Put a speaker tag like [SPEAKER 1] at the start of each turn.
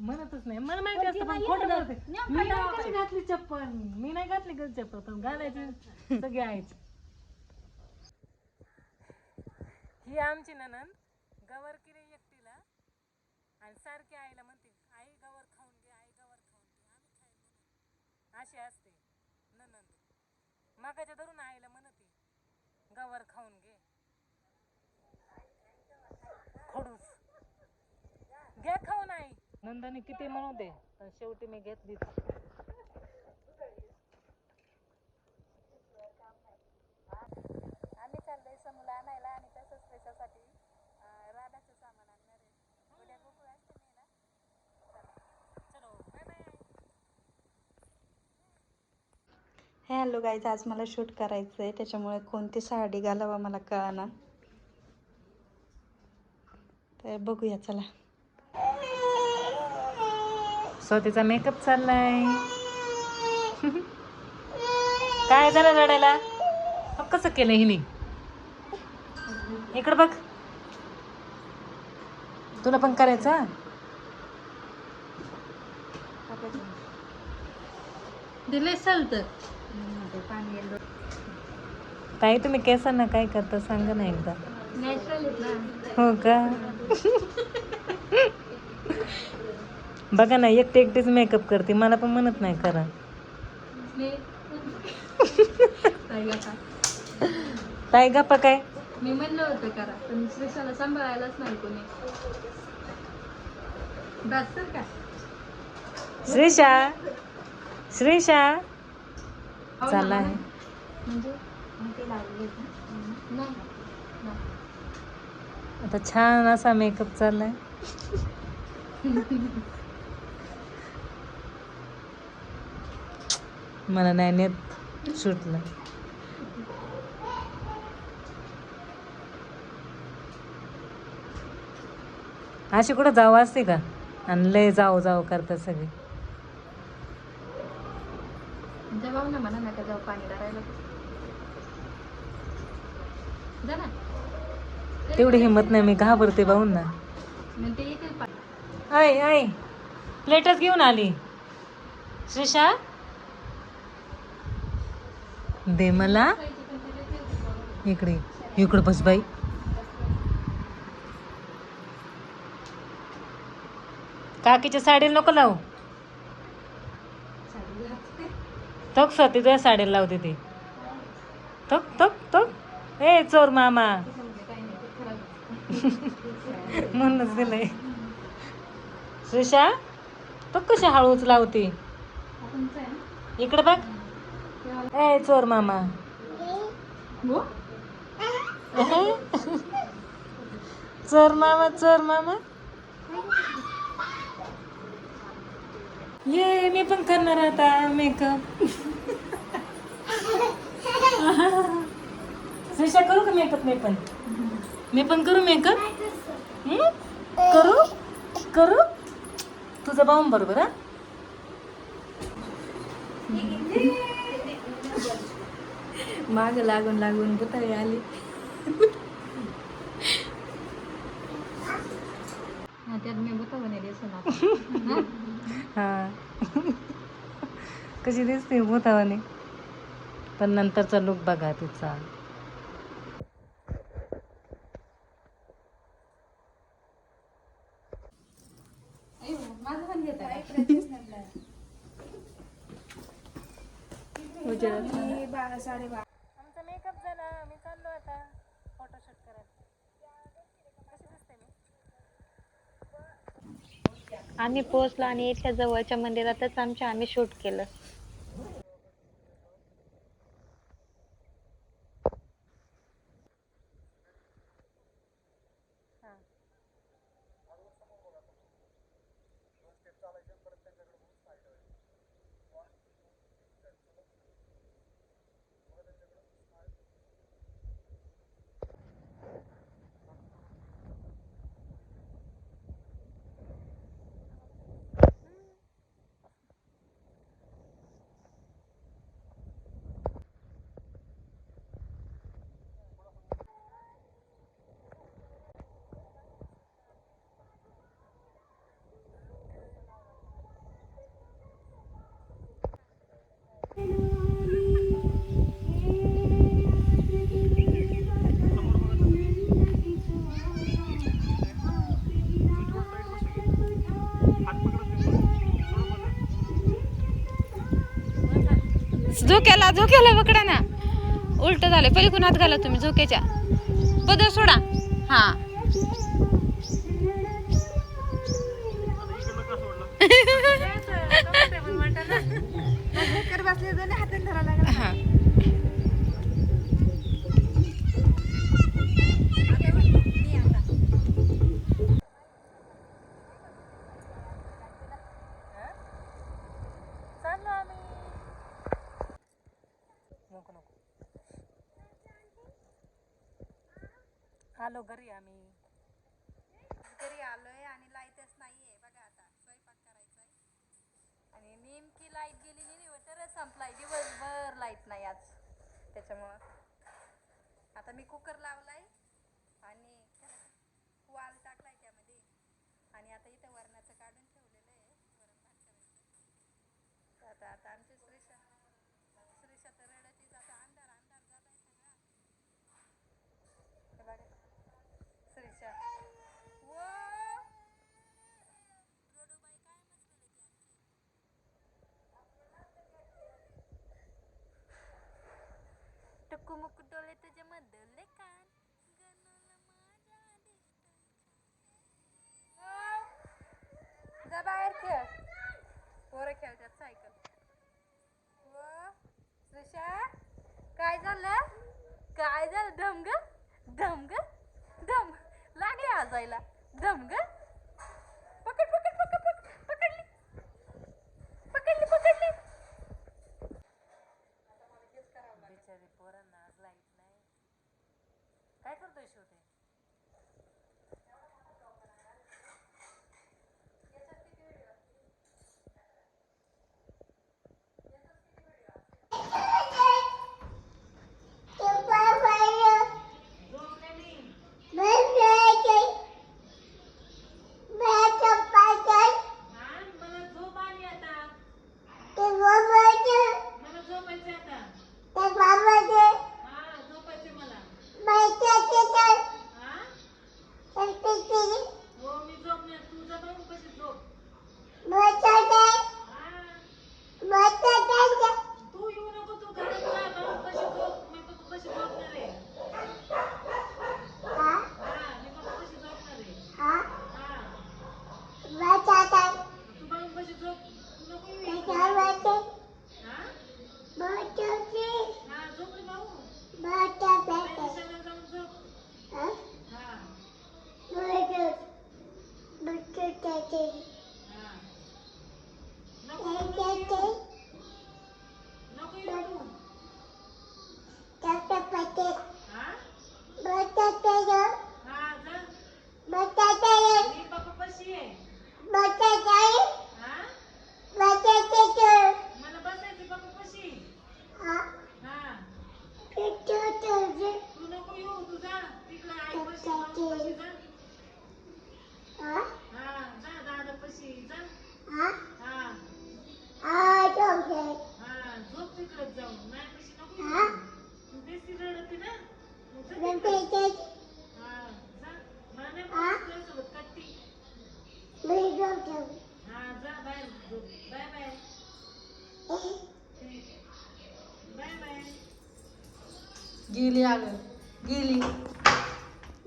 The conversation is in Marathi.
[SPEAKER 1] म्हणतच नाही. मला माहिती असतं पण खोटं बोलते. मी नाही घातली चप्पल? मी नाही घातली कधी चप्पल पण घालायची सगळे आहेच ही आमची ननंद गवर किरे एकटीला आणि सारखी आईला म्हणते आई गवर खाऊन घे आई गवर खाऊन घे आम्ही खाईन म्हणून अशी असते ननंद मागाच्या धरून आईला म्हणते गवर खाऊन घे खडूस घे खाऊन आई नंदाने किती म्हणू दे पण शेवटी मी घेतली.
[SPEAKER 2] आम्ही चाललोय समूला आणायला आणि तसंच त्याच्यासाठी अं, राधाचं सामान आणणार आहे. उद्या बघू असते मी ना?
[SPEAKER 1] चलो. बाय बाय
[SPEAKER 3] हॅलो गाईज आज मला शूट करायचं आहे त्याच्यामुळे कोणती साडी घालावा मला कळना. तर बघूया चला.
[SPEAKER 1] स्वतःचा मेकअप चाललाय. काय झालं रडायला? कसं केलं हिने? इकडं बघ. तुला पण करायचं?
[SPEAKER 3] दिले चालत
[SPEAKER 1] ताई तुम्ही केसांना काय करता सांगा ना एकदा. हो का? बघा ना एकटे एकटीच मेकअप करते. मला पण म्हणत नाही करा. ताई गप्पा काय?
[SPEAKER 3] मी म्हणलं होतं करा पण श्रीशाला सांभाळायलाच नाही कोणी. बस का
[SPEAKER 1] श्रीशा? श्रीशा? चालला आहे.
[SPEAKER 3] म्हणजे? नाही
[SPEAKER 1] आता छान असा मेकअप चाललाय. मला नाही नेत. शूटला अशी कुठं जाऊ असते का? आणि लय जाऊ जाऊ करतात सगळे.
[SPEAKER 3] जबाब ना म्हणा नका जाऊ पाणी धरायला. जा ना.
[SPEAKER 1] तेवढी हिंमत नाही मी घाबरते बाहून ना. ऐ ऐ. प्लेटच घेऊन आली. श्रीशा? दे मला. इकडे इकडे बस बाई. काकीच्या साडीला नको लावू. तक स्वती तुझ्या साडीला लावते ते. तक तक तक ए चोर मामा. म्हणूनच दिलंय. सुशा बघ कशी हळूच लावते. इकडे बघ. ए चोर मामा. चोर मामा चोर मामा. ये मी पण करणार आता मेकअप श्रीषा करू का मेकअप मी पण. मी पण करू मेकअप करू? करू? तुझं बाहून बरोबर हा?
[SPEAKER 3] माग लागून लागून बुताळी आली. त्यात मी बुतावणे दिसून
[SPEAKER 1] हा. कशी दिसते भूतावाने पण नंतरचा लुक बघा तिचा.
[SPEAKER 3] माझं पण घेत
[SPEAKER 2] बारा साडेबारा
[SPEAKER 1] आमचा मेकअप झाला मी चाललो आता फोटोशूट करायला कशी दिसते मी.
[SPEAKER 4] आम्ही पोहोचलो आणि इथल्या जवळच्या मंदिरातच आमच्या आम्ही शूट केलं.
[SPEAKER 5] झोक्याला झोक्याला पकडा ना. उलट झाले पलीकडून हात घाला तुम्ही झोक्याच्या. पदर सोडा. हा.
[SPEAKER 3] बसले हातात
[SPEAKER 5] हा.
[SPEAKER 1] आलो घरी आम्ही.
[SPEAKER 3] घरी आलोय आणि लाईटच नाहीये बघा आता. स्वयंपाक करायचा आहे आणि नेमकी लाइट गेलेली नाही तरच संपलाय. दिवसभर लाइट नाही आज. त्याच्यामुळं. आता मी कुकर लावलाय आणि वाल टाकलाय त्यामध्ये. आणि आता इथं वरणाचं काढून ठेवलेलं आहे. वरण भात करायचं. आता आता आमची श्रीषा श्रीषा तर रडतीच आता अंधार अंधार झालाय सगळा हे बघा श्रीषा वो रडूबाई काय मस्त टक्कू मुक्कू डोळे तुझे मधले कान जा बाहेर खेळ पोरं खेळतात सायकल व श्रीषा काय झालं काय झालं धम ग धम ग धम लागले आजायला धम ग पकड पकड पकड पकड पकडली पकडली पकडली
[SPEAKER 1] बिचारी पोरांना आज लाइट नाही काय करतोय शेवटे मला झोप आली आता मला झोपायचं आता हा झोपायचे मला हा हो मी झोपणार तू जा बघू कशी झोप हा तू येऊ नको तू घरात जा बघू कशी झोप मी बघू कशी झोपणार आहे हा मी बघू कशी झोपणार आहे हा तू बघू कशी झोप तू नको येऊ इकडे. हा हा झोप रे भाऊ पहिल्या शेणाला जाऊन झोप हा हा नको नको येऊ. नको येऊ तू हा हा जा मी पप्पा पशी आहे हा मला बसायचं पप्पा पशी हा तू नको येऊ तू जा तिकडे आई पशी भाऊ पशी जा हा जा दादा पशी जा हा हा झोप तिकडे जाऊन नाही पशी नको येऊ तू बेसी रडते ना मग जा तिकडे. हा जा मला नाही बोलायचं तुझ्यासोबत कट्टी हा जा बाय झोप बाय बाय बाय बाय
[SPEAKER 6] गेली अगं गेली.